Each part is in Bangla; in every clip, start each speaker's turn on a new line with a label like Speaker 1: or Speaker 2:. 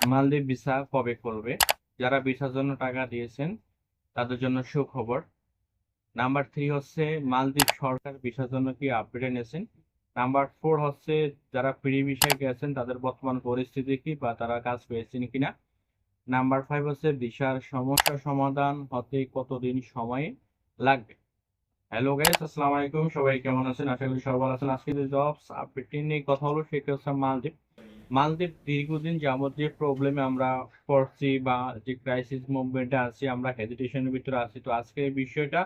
Speaker 1: মালদ্বীপ ভিসা কবে করবে? যারা ভিসার জন্য টাকা দিয়েছেন, তাদের জন্য সুখবর। নাম্বার থ্রি হচ্ছে মালদ্বীপ সরকার ভিসার জন্য কি আপডেট এনেছেন? নাম্বার ফোর হচ্ছে যারা ফ্রি ভিসায় গেছেন, তাদের বর্তমান পরিস্থিতি কি বা তারা কাজ পেয়েছেন কিনা? নাম্বার ফাইভ হচ্ছে ভিসার সমস্যা সমাধান হতে কতদিন সময় লাগবে? হ্যালো গাইস আসসালামু আলাইকুম। সবাই কেমন আছেন? আশা করি সবাই আছেন। আজকে যে জবস আপডেট নিয়ে কথা হলো সেটা হচ্ছে মালদ্বীপ। মালদ্বীপ দীর্ঘদিন যাবত যে প্রবলেমে আমরা পড়ছি বা যে ক্রাইসিস মুভমেন্টে আছি, আমরা হেজিটেশনের ভিতরে আছি। তো আজকে এই বিষয়টা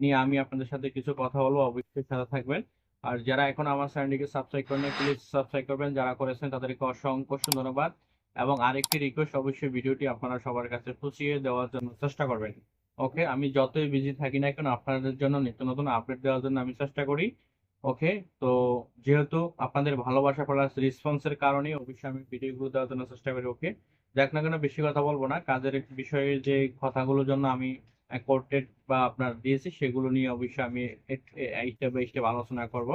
Speaker 1: নিয়ে আমি আপনাদের সাথে কিছু কথা বলব। অবশ্যই সাথে থাকবেন। আর যারা এখন আমার চ্যানেলটিকে সাবস্ক্রাইব করেন প্লিজ সাবস্ক্রাইব করবেন। যারা করেছেন, তাদেরকে অসংখ্য ধন্যবাদ। এবং আরেকটি রিকোয়েস্ট অবশ্যই ভিডিওটি আপনারা সবার কাছে পৌঁছিয়ে দেওয়ার জন্য চেষ্টা করবেন। ওকে আমি যতই বিজি থাকি না কেন, আপনাদের জন্য নিত্য নতুন আপডেট দেওয়ার জন্য আমি চেষ্টা করি। ওকে? তো যেহেতু আপনাদের ভালোবাসা প্লাস রেসপন্সের কারণে অবশ্যই আমি ভিডিওগুলো দেওয়ার জন্য চেষ্টা করি, ওকে? দেখ না কেন বেশি কথা বলব না। কাজের বিষয়ে যে কথাগুলোর জন্য আমি কোর্টেড বা আপনার দিয়েছি, সেগুলো নিয়ে অবশ্যই আমি স্টেপ বাই স্টেপ আলোচনা করব।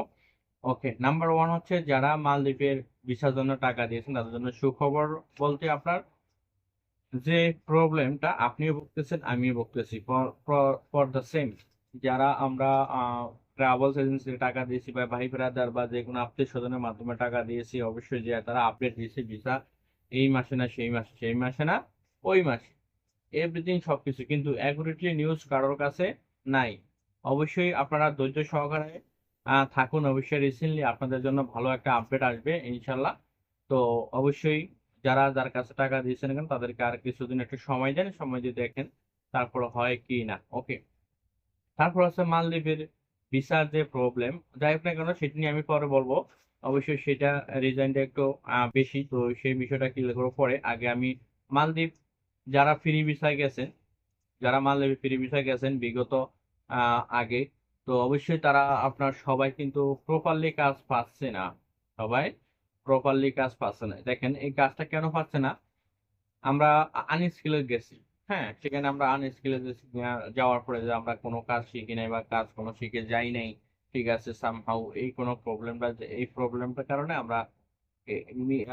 Speaker 1: ওকে নাম্বার ওয়ান হচ্ছে যারা মালদ্বীপের ভিসার জন্য টাকা দিয়েছেন, তাদের জন্য সুখবর বলতে আপনার যে প্রবলেমটা আপনিও ভুগতেছেন, আমিও ভুগতেছি। ফর দ্য সেম যারা আমরা ট্রাভেলস এজেন্সিতে টাকা দিয়েছি বা ভাই ব্রাদার বা যে কোনো আত্মীয় স্বজনের মাধ্যমে টাকা দিয়েছি, অবশ্যই যে তারা আপডেট দিয়েছে ভিসা এই মাসে না, সেই মাসে সেই মাসে না, ওই মাসে। এভরিথিং সবকিছু, কিন্তু অ্যাকুরেটলি নিউজ কারোর কাছে নাই। অবশ্যই আপনারা ধৈর্য সহকারে থাকুন। অবশ্যই রিসেন্টলি আপনাদের জন্য ভালো একটা আপডেট আসবে ইনশাল্লাহ তো অবশ্যই যারা, যার কাছে টাকা দিয়েছেন কেন, তাদেরকে আর কিছুদিন একটু সময় দেন, সময় দিয়ে দেখেন, তারপর হয় কি না। ওকে তারপর হচ্ছে মালদ্বীপের ভিসার যে প্রবলেম যাই হোক না কেন সেটা নিয়ে আমি পরে বলব। অবশ্যই সেটা রিজাইনটা একটু বেশি, তো সেই বিষয়টা ক্লিয়ার করার পরে। আগে আমি মালদ্বীপ, যারা ফ্রি ভিসায় গেছেন, যারা মালদ্বীপে ফ্রি ভিসায় গেছেন বিগত আগে, তো অবশ্যই তারা আপনার সবাই কিন্তু প্রপারলি কাজ পাচ্ছে না। সবাই প্রপারলি কাজ পাচ্ছে না। দেখেন এই কাজটা কেন পাচ্ছে না? আমরা আনস্কিলে গেছি। হ্যাঁ সেখানে আমরা আনস্কিলে যাওয়ার পরে যে আমরা কোনো কাজ শিখি নাই বা কাজ কোনো শিখে যাই নাই, ঠিক আছে সামহাউ এই কোনো প্রবলেমটা এই প্রবলেমটার কারণে আমরা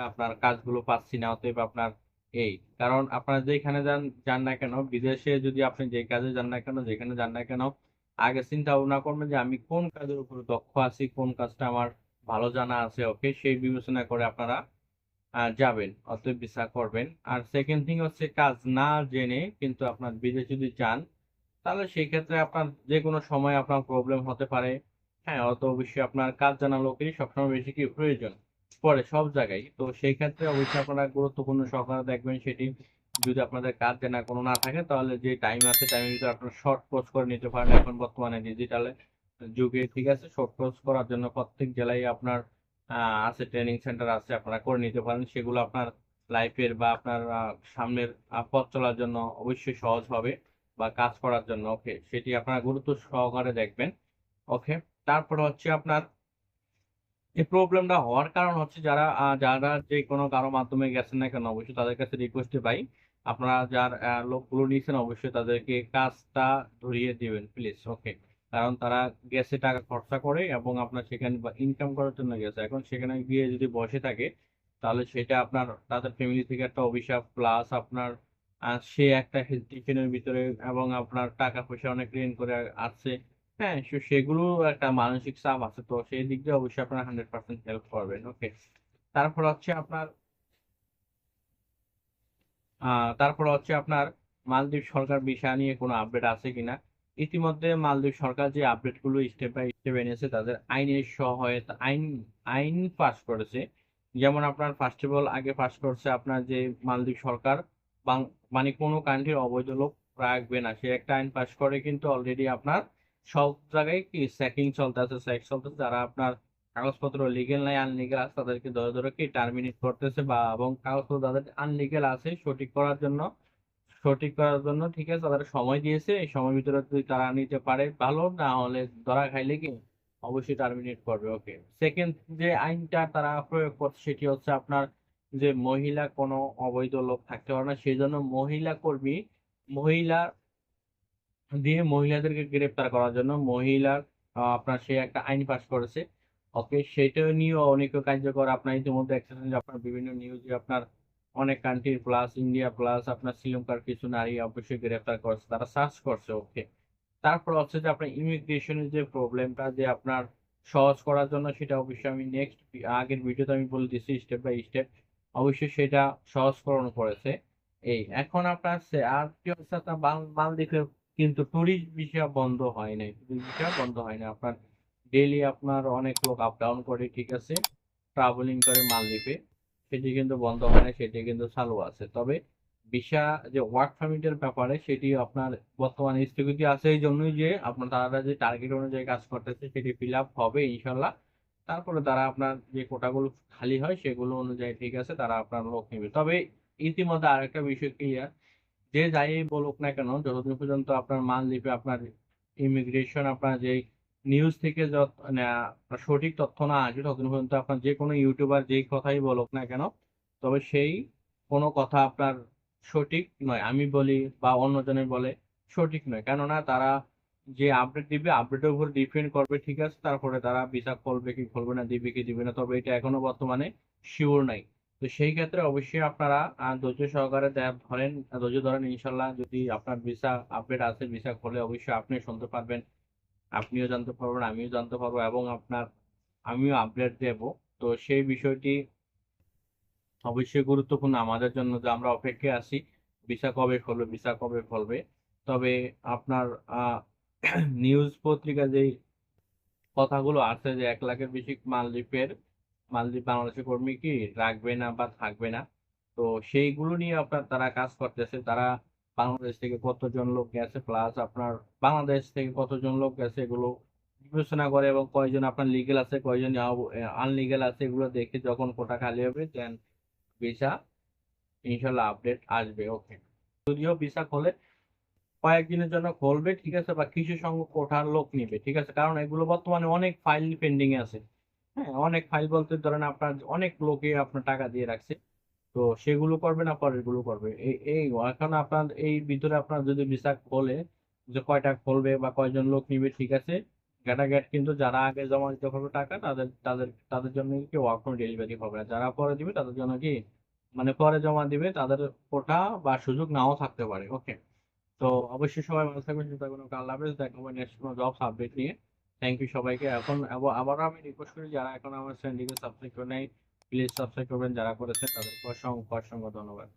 Speaker 1: আপনার কাজগুলো পাচ্ছি না, অতএব আপনার এই, কারণ আপনারা যেখানে যান যান না কেন, বিদেশে যদি আপনি যে কাজে যান না কেন, যেখানে যান না কেন, আগে চিন্তা ভাবনা করবেন যে আমি কোন কাজের উপর দক্ষ আছি, কোন কাজটা আমার ভালো জানা আছে ওকে সেই বিবেচনা করে আপনারা যাবেন, অতএব ভিসা করবেন। আর সেকেন্ড থিং হচ্ছে কাজ না জেনে কিন্তু আপনার বিদেশ যদি যান, তাহলে সেই ক্ষেত্রে আপনার যে কোনো সময় আপনার প্রবলেম হতে পারে। হ্যাঁ অত অবশ্যই আপনার কাজ জানা লোকেরই সবসময় বেশি কি প্রয়োজন পড়ে সব জায়গায়। তো সেই ক্ষেত্রে অবশ্যই আপনারা গুরুত্বপূর্ণ সহকারে দেখবেন সেটি। যদি আপনাদের কাজ জানা কোনো না থাকে, তাহলে যে টাইম আছে টাইমের ভিতরে আপনারা শর্ট কোর্স করে নিতে পারেন। এখন বর্তমানে ডিজিটালে যুগে, ঠিক আছে? শর্ট কোর্স করার জন্য প্রত্যেক জেলায় আপনার আছে ট্রেনিং সেন্টার আছে, আপনারা করে নিতে পারেন। সেগুলো আপনার লাইফের বা আপনার সামনের পথ চলার জন্য অবশ্যই সহজ হবে বা কাজ করার জন্য। ওকে সেটি আপনারা গুরুত্ব সহকারে দেখবেন। ওকে তারপর হচ্ছে আপনার এই প্রবলেমটা হওয়ার কারণ হচ্ছে যারা যারা যে কোনো কারও মাধ্যমে গেছেন না কেন, অবশ্যই তাদের কাছে রিকোয়েস্ট পাই। আপনারা যার লোকগুলো নিয়েছেন, অবশ্যই তাদেরকে কাজটা ধরিয়ে দিবেন প্লিজ ওকে কারণ তারা গেছে টাকা খরচা করে এবং আপনার সেখানে ইনকাম করার জন্য গেছে। এখন সেখানে গিয়ে যদি বসে থাকে, তাহলে সেটা আপনার, তাদের ফ্যামিলি থেকে একটা অভিশাপ প্লাস আপনার সে একটা হেজিটেশনের ভিতরে এবং আপনার টাকা পয়সা অনেক ঋণ করে আসছে। হ্যাঁ সেগুলো একটা মানসিক চাপ আছে, তো সেই দিক দিয়ে অবশ্যই আপনার হান্ড্রেড পার্সেন্ট হেল্প করবেন ওকে তারপর হচ্ছে আপনার তারপর হচ্ছে আপনার মালদ্বীপ সরকার বিষয় নিয়ে কোনো আপডেট আছে কিনা? ইতিমধ্যে মালদ্বীপ সরকার যে আপডেটগুলো স্টেপ বাই স্টেপ এনেছে, তাদের আইনের সহায়তা আইন আইন পাস করেছে। যেমন আপনার ফার্স্ট অফ অল আগে পাস করছে আপনার যে মালদ্বীপ সরকার মানে কোনো কান্ট্রির অবৈধ লোক রাখবে না। সে একটা আইন পাস করে কিন্তু অলরেডি আপনার সব জায়গায় কি চেকিং চলতেছে চেক চলতেছে। যারা আপনার কাগজপত্র লিগেল নাই আনলিগেল আছে, তাদেরকে ধরে ধরে কি টার্মিনেট করতেছে বা এবং কাগজপত্র যাদের আনলিগেল আছে সঠিক করার জন্য সঠিক করার জন্য, ঠিক আছে? তাদের সময় দিয়েছে, এই সময়ের ভিতরে যদি তারা নিতে পারে, ভালো। না হলে ধরা খাইলে কি? অবশ্যই টার্মিনেট করবে ওকে সেকেন্ড যে আইনটা তারা প্রয়োগ করছে, সেটি হচ্ছে আপনার যে মহিলা কোনো অবৈধ লোক থাকতে পারে না, সেই জন্য মহিলা কর্মী, মহিলা দিয়ে মহিলাদেরকে গ্রেপ্তার করার জন্য মহিলার আপনার সে একটা আইন পাস করেছে ওকে সেটা নিয়েও অনেক কার্যকর। আপনার ইতিমধ্যে আপনার বিভিন্ন নিউজে আপনার অনেক কান্ট্রি প্লাস ইন্ডিয়া প্লাস আপনার শ্রীলঙ্কার কিছু নারী অবশ্যই গ্রেফতার করছে, তারা সার্চ করছে ওকে তারপর হচ্ছে যে আপনার ইমিগ্রেশনের যে প্রবলেমটা যে আপনার সহজ করার জন্য সেটা অবশ্যই আমি নেক্সট আগের ভিডিওতে আমি বলে দিচ্ছি স্টেপ বাই স্টেপ অবশ্যই সেটা সহজকরণ করেছে এই, এখন আপনার আর কি কিন্তু ট্যুরিস্ট ভিসা বন্ধ হয় নাই ট্যুরিস্ট ভিসা বন্ধ হয় না আপনার ডেইলি আপনার অনেক লোক আপ ডাউন করে, ঠিক আছে ট্রাভেলিং করে মালদ্বীপে সেটি কিন্তু বন্ধ হয় না, সেটি কিন্তু চালু আছে। তবে ভিসা যে ওয়ার্ক পারমিটের ব্যাপারে সেটি আপনার বর্তমানে স্থগিত আছে এই জন্যই যে আপনার তারা যে টার্গেট অনুযায়ী কাজ করতেছে সেটি ফিল আপ হবে ইনশাল্লাহ তারপরে তারা আপনার যে কোটাগুলো খালি হয় সেগুলো অনুযায়ী ঠিক আছে, তারা আপনার লোক নেবে। তবে ইতিমধ্যে আরেকটা বিষয় ক্লিয়ার যে যাই বলুক না কেন, যতদিন পর্যন্ত আপনার মালদ্বীপে আপনার ইমিগ্রেশন আপনার যে নিউজ থেকে মানে সঠিক তথ্য না আসবে, ততদিন পর্যন্ত আপনার যে কোনো ইউটিউবার যেই কথাই বলুক না কেন, তবে সেই কোনো কথা আপনার সঠিক নয়। আমি বলি বা অন্যজনে বলে, সঠিক নয়। কেননা তারা যে আপডেট দিবে আপডেটের উপর ডিপেন্ড করবে, ঠিক আছে? তারপরে তারা ভিসা খুলবে কি খুলবে না, দিবে কি দিবে না, তবে এটা এখনও বর্তমানে শিওর নাই। তো সেই ক্ষেত্রে অবশ্যই আপনারা ধৈর্য সহকারে ধরেন, ধৈর্য ধরেন ইনশাল্লাহ যদি আপনার ভিসা আপডেট আছে ভিসা খুলে অবশ্যই আপনি শুনতে পারবেন। আপনিও জানতে পারবেন, আমিও জানতে পারব এবং আপনার, আমিও আপডেট দেব। তো সেই বিষয়টি অবশ্যই গুরুত্বপূর্ণ আমাদের জন্য যে আমরা অপেক্ষায় আছি, ভিসা কবে খুলবে ভিসা কবে খুলবে তবে আপনার নিউজ পত্রিকা যেই কথাগুলো আছে যে এক লাখের বেশি মালদ্বীপের, মালদ্বীপ বাংলাদেশের কর্মী কি রাখবে না বা থাকবে না, তো সেইগুলো নিয়ে আপনার তারা কাজ করতেছে। তারা বাংলাদেশ থেকে কতজন লোক গেছে প্লাস আপনার বাংলাদেশ থেকে কতজন লোক গেছে এগুলো বিবেচনা করে এবং কয়জন আপনার লিগেল আছে, কয়জন আনলিগেল আছে এগুলো দেখে যখন কোটা খালি হবে দেন ভিসা ইনশাল্লাহ আপডেট আসবে ওকে যদিও ভিসা খোলে, কয়েকদিনের জন্য খুলবে, ঠিক আছে, বা কিছু সংখ্যক কোঠার লোক নিবে, ঠিক আছে, কারণ এগুলো বর্তমানে অনেক ফাইল পেন্ডিং আছে। হ্যাঁ অনেক ফাইল বলতে ধরেন আপনার অনেক লোকে আপনার টাকা দিয়ে রাখছে। তো সেগুলো করবে না, পরেরগুলো করবে। এই এখন আপনার, এই ভিতরে আপনার যদি ভিসা খোলে, যে কয়টা খুলবে বা কয়জন লোক নিবে, ঠিক আছে? গ্যাটাগ্যাট কিন্তু যারা আগে জমা দিতে পারবে টাকা, তাদের তাদের তাদের জন্য কি ওয়ার্ক ফ্রম ডেলিভারি হবে না। যারা পরে দিবে, তাদের জন্য কি? মানে পরে জমা দিবে, তাদের কোটা বা সুযোগ নাও থাকতে পারে। ওকে তো অবশ্যই সবাই ভালো থাকবেন, সুস্থ থাকবেন, আল্লাহ হাফেজ। দেখা হবে নেক্সট কোনো জব আপডেট নিয়ে। থ্যাংক ইউ সবাইকে। এখন আবারও আমি রিকোয়েস্ট করি, যারা এখন আমার চ্যানেলটিকে সাবস্ক্রাইব করে নাই প্লিজ সাবস্ক্রাইব করবেন যারা করেছেন তাদেরকে অসংখ্য অসংখ্য ধন্যবাদ।